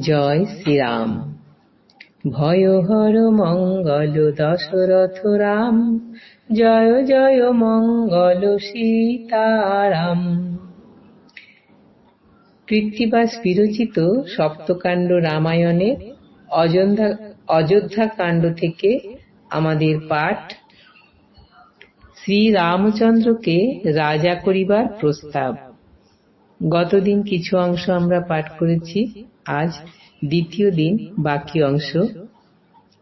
জয় শ্রীরাম। ভয়হর মঙ্গল দশরথ রাম, জয় জয় মঙ্গল সীতারাম। কৃত্তিবাস বিরচিত সপ্তকাণ্ড রামায়ণের অযোধ্যা অযোধ্যা কাণ্ড থেকে আমাদের পাঠ শ্রী রামচন্দ্রকে রাজা করিবার প্রস্তাব। গতদিন কিছু অংশ আমরা পাঠ করেছি, আজ দ্বিতীয় দিন বাকি অংশ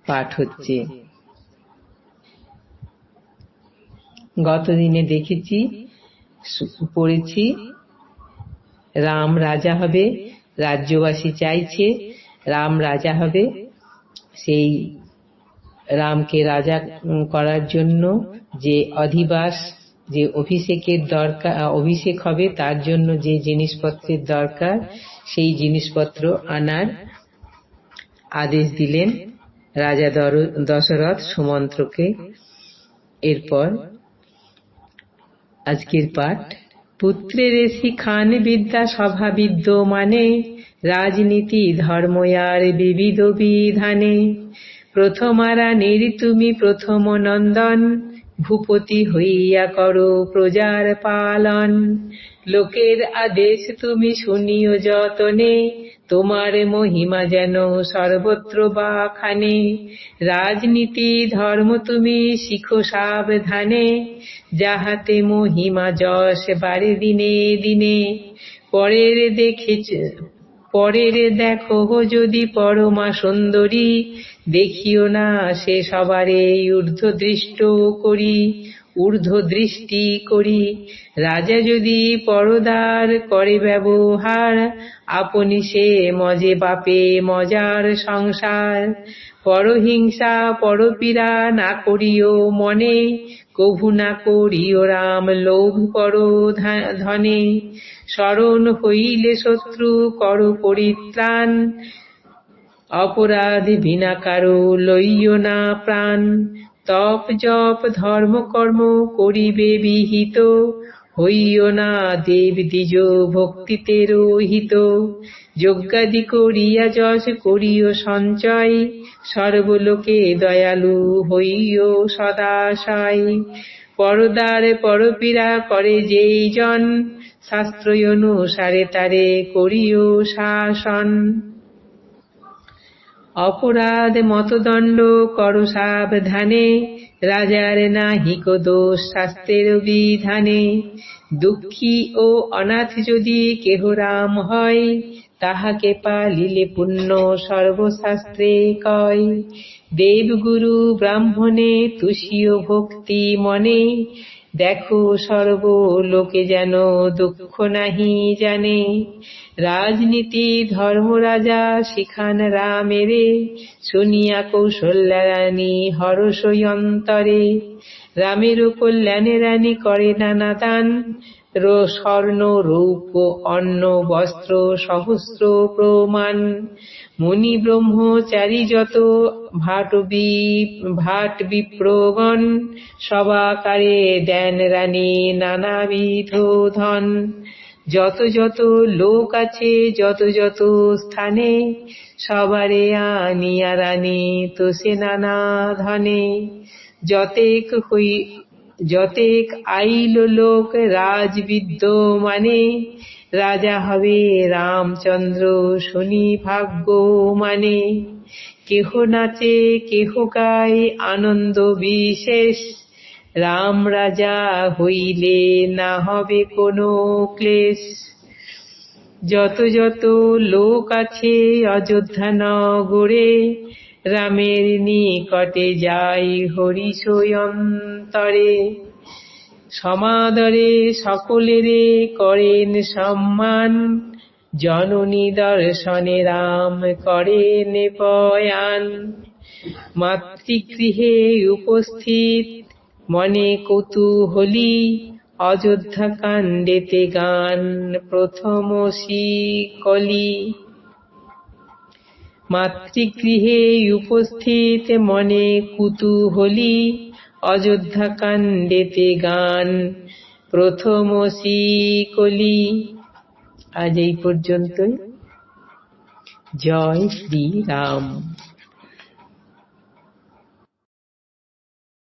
পাঠ হচ্ছে। গতদিনে দেখেছি, পড়েছি, রাম রাজা হবে, রাজ্যবাসী চাইছে, রাম রাজা হবে, সেই রামকে রাজা করার জন্য যে অধিবাস যে অভিষেকের দরকার অভিষেক হবে, তার জন্য যে জিনিসপত্রের দরকার, সেই জিনিসপত্র আনার আদেশ দিলেন রাজা দশরথ সুমন্ত্রকে। এরপর আজকের পাঠ। পুত্রের শিখান বিদ্যা সভা বিদ্যমানে রাজনীতি ধর্ময়ার বিবিধ বিধানে। প্রথমারা নির তুমি প্রথম নন্দন ভূপতি হইয়া করো প্রজার পালন। লোকের আদেশ তুমি শুনিও যতনে, তোমার মহিমা যেন সর্বত্র বাখানে। রাজনীতি, ধর্ম তুমি শিখো সাবধানে, যাহাতে মহিমা যশ বাড়ে দিনে দিনে। পরের দেখেছ পরের দেখো যদি পরমা সুন্দরী, দেখিও না সে সবারে ঊর্ধ্ব দৃষ্ট করি ঊর্ধ্ব দৃষ্টি করি। রাজা যদি পরদার করে ব্যবহার, আপনি সে মজে বাপে মজার সংসার। পরহিংসা, পরপীড়া না করিও মনে, কভু না করিও রাম লোভ পর ধনে। স্মরণ হইলে শত্রু, কর পরিত্রাণ। অপরাধ বিনা কারও লইও না প্রাণ। তপ জপ ধর্ম কর্ম করিবে বিহিত। হইও না দেব দ্বিজ ভক্তিতে রহিত। যজ্ঞাদি করিয়া যশ করিও সঞ্চয়। সর্বলোকে দয়ালু হইও সদাশয়। পরদার পরপীড়া করে যেই জন শাস্ত্র অনুসারে তারে করিও শাসন। অপরাধ মতদণ্ড কর সাবধানে, রাজার নাহিক দোষ শাস্ত্রের বিধানে। দুঃখী ও অনাথ যদি কেহ রাম হয়, তাহাকে পালিলে পুণ্য সর্বশাস্ত্রে কয়। দেবগুরু ব্রাহ্মণে তুষীয় ভক্তি মনে দেখো সর্ব লোকে যেন দুঃখ নাহি জানে। রাজনীতি, ধর্ম রাজা শিখান রামেরে শুনিয়া কৌশল্যা রানী হরসয়ন্তরে রামের কল্যাণে রানী করে নানা দান। স্বর্ণ রূপ, অন্ন, বস্ত্র, সহস্র প্রমাণ। মুনি ব্রহ্মচারী যত ভাট ভাট বিপ্রগণ সবাকারে দেন রানী নানাবিধ ধন। যত যত লোক আছে, যত যত স্থানে, সবারে আনিয়া রানী তো সে নানা ধনে। যতেক হই যতেক আইল লোক রাজবিদ্য মানে রাজা হবে রামচন্দ্র শনি ভাগ্য মানে। কেহ নাচে, কেহ গায় আনন্দ বিশেষ, রাম রাজা হইলে না হবে কোনো ক্লেশ। যত যত লোক আছে অযোধ্যা নগরে রামের নিকটে যাই হরিশয়ন্তরে সমাদরে সকলেরে করেন সম্মান। জননী দর্শনে রাম করেন পয়ান। মাতৃগৃহে উপস্থিত, মনে কৌতূহলী অযোধ্যা কাণ্ডেতে গান প্রথম কলি মাতৃগৃহে উপস্থিত মনে কুতূহলী অযোধ্যা কাণ্ডেতে গান প্রথম কলি আজ এই পর্যন্তই। জয় শ্রীরাম।